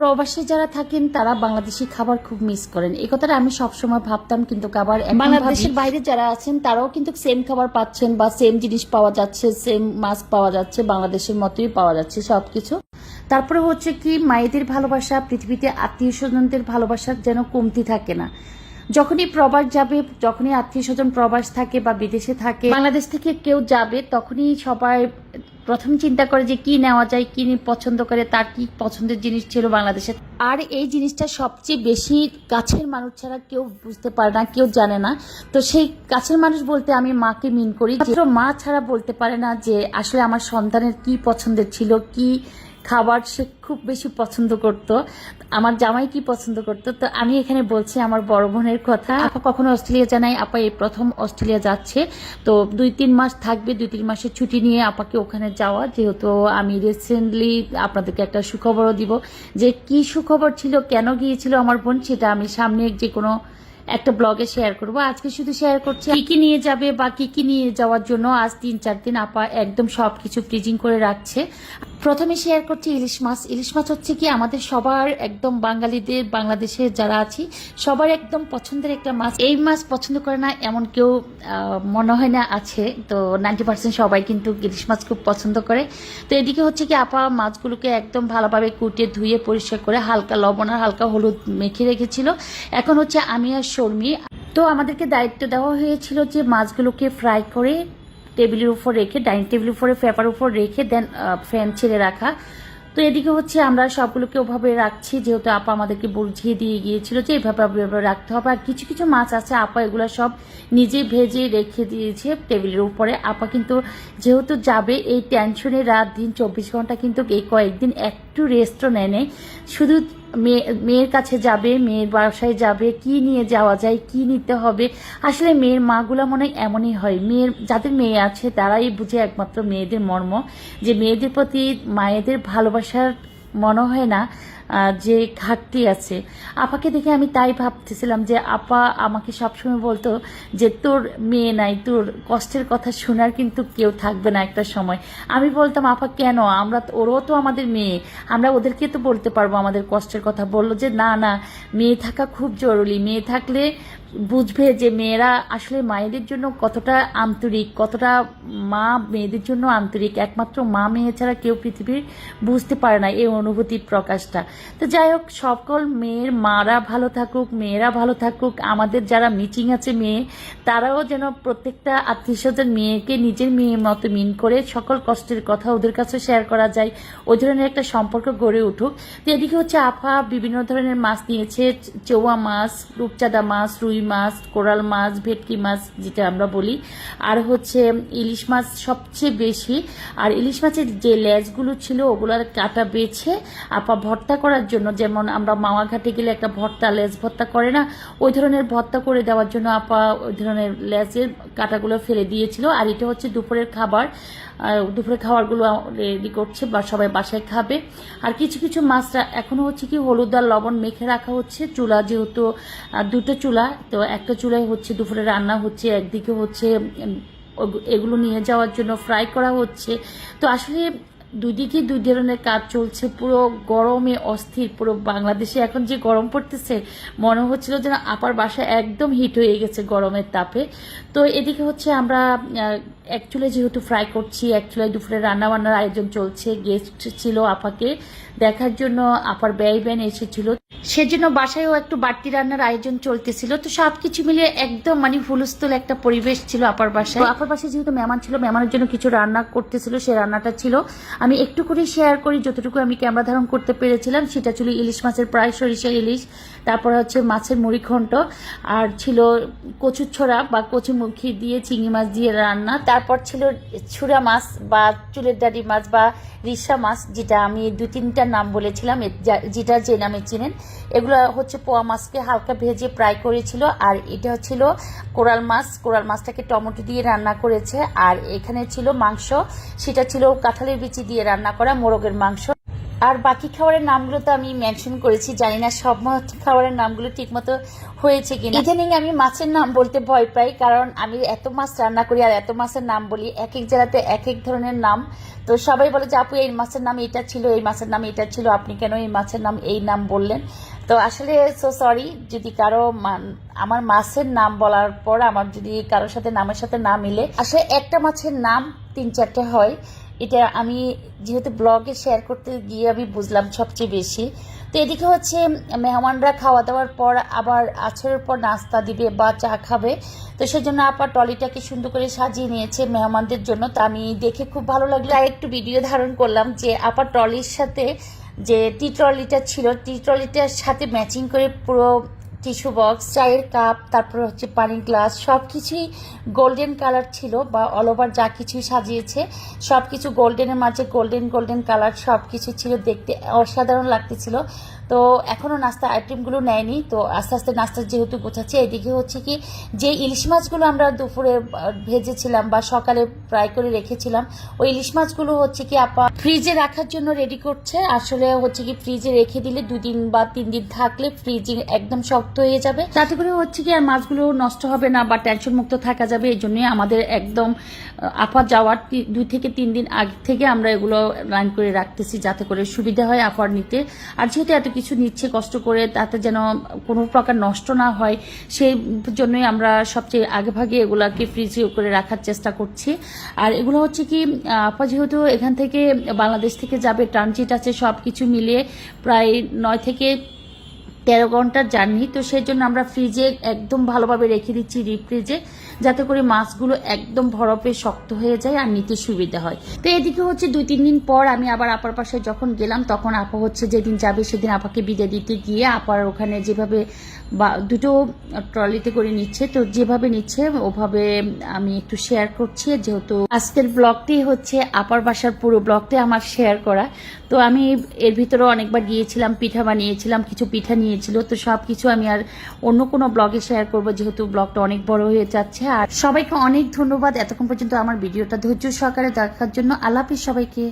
প্রবাসী যারা থাকেন, তারা বাংলাদেশি খাবার খুব মিস করেন। এই কথাটা আমি সবসময় ভাবতাম, কিন্তু খাবার বাংলাদেশের বাইরে যারা আছেন, তারাও কিন্তু সেম খাবার পাচ্ছেন বা সেম জিনিস পাওয়া যাচ্ছে সেম মাছ পাওয়া যাচ্ছে, বাংলাদেশের মতোই পাওয়া যাচ্ছে সবকিছু। তারপরে হচ্ছে কি, মায়েদের ভালোবাসা, পৃথিবীতে আত্মীয় স্বজনদের ভালোবাসার যেন কমতি থাকে না। যখনই প্রবাস যাবে, যখনই আত্মীয় স্বজন প্রবাস থাকে বা বিদেশে থাকে, বাংলাদেশ থেকে কেউ যাবে, তখনই সবাই প্রথম চিন্তা করে যে কি নেওয়া যায়, কি পছন্দ করে, তার কি পছন্দের জিনিস ছিল বাংলাদেশে। আর এই জিনিসটা সবচেয়ে বেশি কাছের মানুষ ছাড়া কেউ বুঝতে পারে না, কেউ জানে না। তো সেই কাছের মানুষ বলতে আমি মাকে মিন করি। মা ছাড়া বলতে পারে না যে আসলে আমার সন্তানের কি পছন্দের ছিল, কি খাবার সে খুব বেশি পছন্দ করত। আমার জামাই কি পছন্দ করতো? তো আমি এখানে বলছি আমার বড় বোনের কথা। আপা কখনো অস্ট্রেলিয়া জানাই? আপা এই প্রথম অস্ট্রেলিয়া যাচ্ছে। তো দুই তিন মাস থাকবে, দুই তিন মাসের ছুটি নিয়ে আপাকে ওখানে যাওয়া। যেহেতু আমি রিসেন্টলি আপনাদেরকে একটা সুখবরও দিব যে কি সুখবর ছিল, কেন গিয়েছিল আমার বোন, সেটা আমি সামনে যে কোনো একটা ব্লগে শেয়ার করব। আজকে শুধু শেয়ার করছি, কি কি নিয়ে যাবে বা কি কি নিয়ে যাওয়ার জন্য আজ তিন চার দিন আপা একদম সবকিছু ফ্রিজিং করে রাখছে। প্রথমে শেয়ার করছি ইলিশ মাছ। ইলিশ মাছ হচ্ছে কি, আমাদের সবার একদম বাঙালিদের, বাংলাদেশের যারা আছি, সবার একদম পছন্দের একটা মাছ। এই মাছ পছন্দ করে না, এমন কেউ মনে হয় না আছে। তো নাইনটি পার্সেন্ট সবাই কিন্তু ইলিশ মাছ খুব পছন্দ করে। তো এদিকে হচ্ছে কি, আপা মাছগুলোকে একদম ভালোভাবে কুটে ধুয়ে পরিষ্কার করে হালকা লবণ আর হালকা হলুদ মেখে রেখেছিল। এখন হচ্ছে আমি আর শর্মি। তো আমাদেরকে দায়িত্ব দেওয়া হয়েছিল যে মাছগুলোকে ফ্রাই করে টেবিলের উপর রেখে, ডাইনিং টেবিলের উপরে, পেপার উপর রেখে দেন ফ্যান ছেড়ে রাখা। তো এদিকে হচ্ছে আমরা সবগুলোকে ওভাবে রাখছি, যেহেতু আপা আমাদেরকে বুঝিয়ে দিয়ে গিয়েছিল যে এভাবে রাখতে হবে। আর কিছু কিছু মাছ আছে, আপা এগুলো সব নিজে ভেজে রেখে দিয়েছে টেবিলের উপরে। আপা কিন্তু যেহেতু যাবে, এই টেনশনে রাত দিন চব্বিশ ঘণ্টা কিন্তু এই কয়েকদিন একটু রেস্টও নেয় শুধু মেয়ে, মেয়ের কাছে যাবে, মেয়ের বাসায় যাবে, কি নিয়ে যাওয়া যায়, কি নিতে হবে। আসলে মেয়ের মাগুলা মনে হয় এমনই হয়। মেয়ের, যাদের মেয়ে আছে, তারাই বুঝে একমাত্র মেয়েদের মর্ম। যে মেয়েদের প্রতি মায়েদের ভালোবাসার মনে হয় না যে ঘাটতি আছে। আপাকে দেখে আমি তাই ভাবতেছিলাম যে, আপা আমাকে সবসময় বলতো যে, তোর মেয়ে নাই, তোর কষ্টের কথা শোনার কিন্তু কেউ থাকবে না একটা সময়। আমি বলতাম, আপা, কেন? আমরা ওরও তো আমাদের মেয়ে। আমরা ওদেরকে তো বলতে পারব আমাদের কষ্টের কথা। বলল যে, না না, মেয়ে থাকা খুব জরুরি। মেয়ে থাকলে বুঝবে যে মেয়েরা আসলে মায়েদের জন্য কতটা আন্তরিক, কতটা মা মেয়েদের জন্য আন্তরিক। একমাত্র মা মেয়ে ছাড়া কেউ পৃথিবীর বুঝতে পারে না এই অনুভূতির প্রকাশটা। তো যাই হোক, সকল মেয়ের মারা ভালো থাকুক, মেয়েরা ভালো থাকুক, আমাদের যারা মিটিং আছে মেয়ে, তারাও যেন প্রত্যেকটা আত্মীয় স্বজন মেয়েকে নিজের মেয়ের মতো মিন করে সকল কষ্টের কথা ওদের কাছে শেয়ার করা যায়, ওই ধরনের একটা সম্পর্ক গড়ে উঠুক। তো এদিকে হচ্ছে আফা বিভিন্ন ধরনের মাছ নিয়েছে চৌয়া মাছ, রূপচাঁদা মাছ, রুই মাছ, কোরাল মাছ, ভেটকি মাছ যেটা আমরা বলি। আর হচ্ছে ইলিশ মাছ সবচেয়ে বেশি। আর ইলিশ মাছের যে লেজগুলো ছিল ওগুলোর কাটা বেছে আপা ভর্তা করার জন্য, যেমন আমরা মামা ঘাটে গেলে একটা ভর্তা, লেজ ভর্তা করে না, ওই ধরনের ভর্তা করে দেওয়ার জন্য আপা ওই ধরনের লেজের কাটাগুলো ফেলে দিয়েছিল। আর এটা হচ্ছে দুপুরের খাবার। দুপুরে খাবারগুলো রেডি করছে বা সবাই বাসায় খাবে। আর কিছু কিছু মাছটা এখনও হচ্ছে কি হলুদ আর লবণ মেখে রাখা হচ্ছে। চুলা যেহেতু দুটো চুলা তো একটা চুলায় হচ্ছে, দুপুরে রান্না হচ্ছে, একদিকে হচ্ছে এগুলো নিয়ে যাওয়ার জন্য ফ্রাই করা হচ্ছে। তো আসলে দুই দিকে দুই ধরনের কাজ চলছে, পুরো গরমে অস্থির, পুরো বাংলাদেশে এখন যে গরম পড়তেছে, মনে হচ্ছিল যেন আপার বাসা একদম হিট হয়ে গেছে গরমের তাপে। তো এদিকে হচ্ছে আমরা অ্যাকচুয়ালি যেহেতু ফ্রাই করছি চুলায় দুপুরে রান্না বান্নার আয়োজন চলছে গেস্ট ছিল আপাকে। দেখার জন্য আপার ব্যয় ব্যান এসেছিল। সেজন্য বাসায়ও একটু বাড়তি রান্নার আয়োজন চলতেছিল। তো সব কিছু মিলিয়ে একদম মানে হুলস্থুল একটা পরিবেশ ছিল আপার বাসায়। আপার বাসায় যেহেতু মেহমান ছিল, মেহমানের জন্য কিছু রান্না করতেছিল, সে রান্নাটা ছিল। আমি একটু করে শেয়ার করি যতটুকু আমি ক্যামেরা ধারণ করতে পেরেছিলাম, সেটা ছিল ইলিশ মাছের প্রায় সরিষা ইলিশ, তারপর হচ্ছে মাছের মুড়ি ঘন্ট আর ছিল কচুর ছোড়া বা কচুমুখী দিয়ে চিংড়ি মাছ দিয়ে রান্না, তারপর ছিল ছুরা মাছ বা চুলের ডাডি মাছ বা রিসা মাছ, যেটা আমি দু তিনটা নাম বলেছিলাম যেটা যে নামে চিনেন, এগুলো হচ্ছে পোয়া মাছকে হালকা ভেজে ফ্রাই করেছিল, আর এটা ছিল কোরাল মাছ, কোরাল মাছটাকে টমেটো দিয়ে রান্না করেছে, আর এখানে ছিল মাংস, সেটা ছিল কাঁঠালের বিচি দিয়ে রান্না করা মোরগের মাংস। আর বাকি খাবারের নামগুলো তো আমি মেনশন করেছি, জানি না সব খাবারের নামগুলো ঠিকমতো হয়েছে কিনা। ইদানিং আমি মাছের নাম বলতে ভয় পাই, কারণ আমি এত মাছ রান্না করি আর এত মাছের নাম বলি এক এক জেলাতে এক এক ধরনের নাম। তো সবাই বলে যে, আপু, এই মাছের নাম এটা ছিল, এই মাছের নাম এটা ছিল, আপনি কেন এই মাছের নাম, এই নাম বললেন? তো আসলে সো সরি যদি কারও আমার মাছের নাম বলার পর আমার যদি কারোর সাথে নামের সাথে না মিলে, আসলে একটা মাছের নাম তিন চারটে হয়। এটা আমি যেহেতু ব্লগে শেয়ার করতে গিয়ে আমি বুঝলাম সবচেয়ে বেশি। তো এদিকে হচ্ছে মেহমানরা খাওয়া দাওয়ার পর আবার আছরের পর নাস্তা দিবে বা চা খাবে। তো সেজন্য আপা টলিটাকে সুন্দর করে সাজিয়ে নিয়েছে মেহমানদের জন্য। তো আমি দেখে খুব ভালো লাগল। আর একটু ভিডিও ধারণ করলাম যে আপা টলির সাথে যে টি ট্রলিটা ছিল টি ট্রলিটার সাথে ম্যাচিং করে পুরো টিস্যু বক্স, চায়ের কাপ, তারপর হচ্ছে পানির গ্লাস সব কিছুই গোল্ডেন কালার ছিল বা অল ওভার যা কিছুই সাজিয়েছে সব কিছু গোল্ডেনের মাঝে গোল্ডেন গোল্ডেন কালার সব কিছু ছিল দেখতে অসাধারণ লাগতেছিল। তো এখনও নাস্তা আইটেমগুলো নেয়নি। তো আস্তে আস্তে নাস্তা যেহেতু গোছাচ্ছে, এদিকে হচ্ছে কি, যে ইলিশ মাছগুলো আমরা দুপুরে ভেজেছিলাম বা সকালে ফ্রাই করে রেখেছিলাম, ওই ইলিশ মাছগুলো হচ্ছে কি আপা ফ্রিজে রাখার জন্য রেডি করছে। আসলে হচ্ছে কি ফ্রিজে রেখে দিলে দুদিন বা তিন দিন থাকলে ফ্রিজে একদম শক্ত হয়ে যাবে। তাতে করে হচ্ছে কি আর মাছগুলো নষ্ট হবে না বা টেনশন মুক্ত থাকা যাবে, এই জন্যই আমাদের একদম আপা যাওয়ার দুই থেকে তিন দিন আগে থেকে আমরা এগুলো লাইন করে রাখতেছি যাতে করে সুবিধা হয় আপার নিতে। আর যেহেতু এত কিছু নিচ্ছে কষ্ট করে, তাতে যেন কোনো প্রকার নষ্ট না হয়, সেই জন্যই আমরা সবচেয়ে আগে ভাগে এগুলাকে ফ্রিজে করে রাখার চেষ্টা করছি। আর এগুলো হচ্ছে কি আপা যেহেতু এখান থেকে বাংলাদেশ থেকে যাবে ট্রানজিট আছে সব কিছু মিলিয়ে প্রায় নয় থেকে তেরো ঘণ্টার জার্নি, তো সেই জন্য আমরা ফ্রিজে একদম ভালোভাবে রেখে দিচ্ছি ডিপ ফ্রিজে যাতে করে মাছগুলো একদম ভরপে শক্ত হয়ে যায় আর নিতে সুবিধা হয়। তো এদিকে হচ্ছে দুই, তিন দিন পর আমি আবার আপার পাশে যখন গেলাম, তখন আপা হচ্ছে যেদিন যাবে সেদিন আপাকে বিদায় দিতে গিয়ে আপার ওখানে যেভাবে বা দুটো ট্রলিতে করে নিচ্ছে, তো যেভাবে নিচ্ছে ওভাবে আমি একটু শেয়ার করছি। যেহেতু আজকের ব্লগটি হচ্ছে আপার বাসার পুরো ব্লগটি আমার শেয়ার করা। তো আমি এর ভিতরে অনেকবার গিয়েছিলাম, পিঠা বানিয়েছিলাম, কিছু পিঠা নিয়েছিল, তো সব কিছু আমি আর অন্য কোনো ব্লগে শেয়ার করব, যেহেতু ব্লগটা অনেক বড় হয়ে যাচ্ছে। আর সবাইকে অনেক ধন্যবাদ। এতক্ষণ পর্যন্ত আমার ভিডিওটা ধৈর্য সহকারে দেখার জন্য। আলাপি সবাইকে।